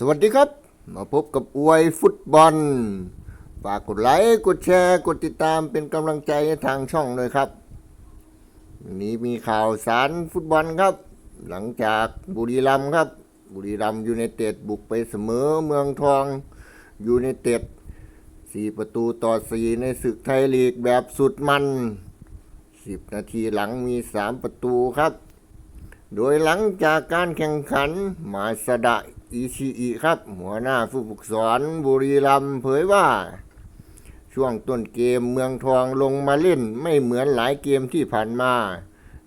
สวัสดีครับ มาพบกับอวยฟุตบอล ฝากกดไลค์กดแชร์ กดติดตามเป็นกำลังใจให้ทางช่องด้วยครับวันนี้มีข่าวสารฟุตบอลครับ หลังจากบุรีรัมย์ครับ บุรีรัมย์ยูไนเต็ดบุกไปเสมอเมืองทองยูไนเต็ดสี่ประตูต่อสี่ในศึกไทยลีกแบบสุดมันสิบนาทีหลังมีสามประตูครับ โดยหลังจากการแข่งขันมาสดะ อิชิอิครับ หัวหน้าผู้ฝึกสอนบุรีรัมย์เผยว่า ช่วงต้นเกมเมืองทองลงมาเล่นไม่เหมือนหลายเกมที่ผ่านมา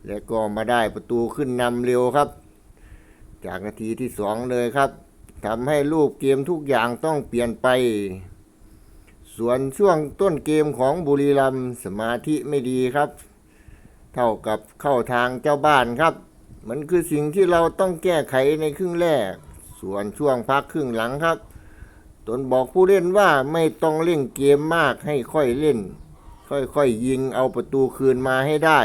และก็มาได้ประตูขึ้นนำเร็วครับ จากนาทีที่สองเลยครับทำให้รูปเกมทุกอย่างต้องเปลี่ยนไป ส่วนช่วงต้นเกมของบุรีรัมย์สมาธิไม่ดีครับ เท่ากับเข้าทางเจ้าบ้านครับ มันคือสิ่งที่เราต้องแก้ไขในครึ่งแรก ส่วนช่วงพักครึ่งหลังครับ ตนบอกผู้เล่นว่าไม่ต้องเล่นเกมมากให้ค่อยเล่น ค่อยๆยิงเอาประตูคืนมาให้ได้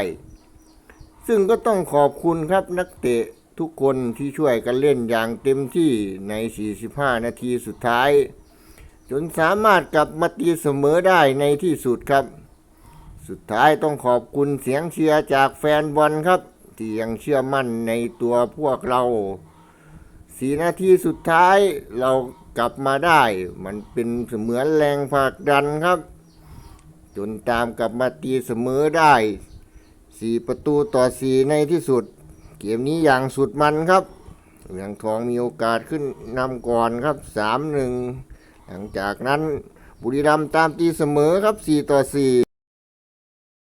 ซึ่งก็ต้องขอบคุณครับนักเตะทุกคนที่ช่วยกันเล่นอย่างเต็มที่ใน 45 นาทีสุดท้าย จนสามารถกลับมาตีเสมอได้ในที่สุดครับ สุดท้ายต้องขอบคุณเสียงเชียร์จากแฟนบอลครับ ที่ยังเชื่อมั่นในตัวพวกเรา สีนาทีสุดท้ายเรากลับมาได้ มันเป็นเสมือนแรงผลักดันครับ จนตามกลับมาตีเสมอได้สี่ประตูต่อสี่ในที่สุด เกมนี้อย่างสุดมันครับเมืองทองมีโอกาสขึ้นนำก่อนครับสามหนึ่งหลังจากนั้นบุรีรัมย์ตามตีเสมอครับสี่ต่อสี่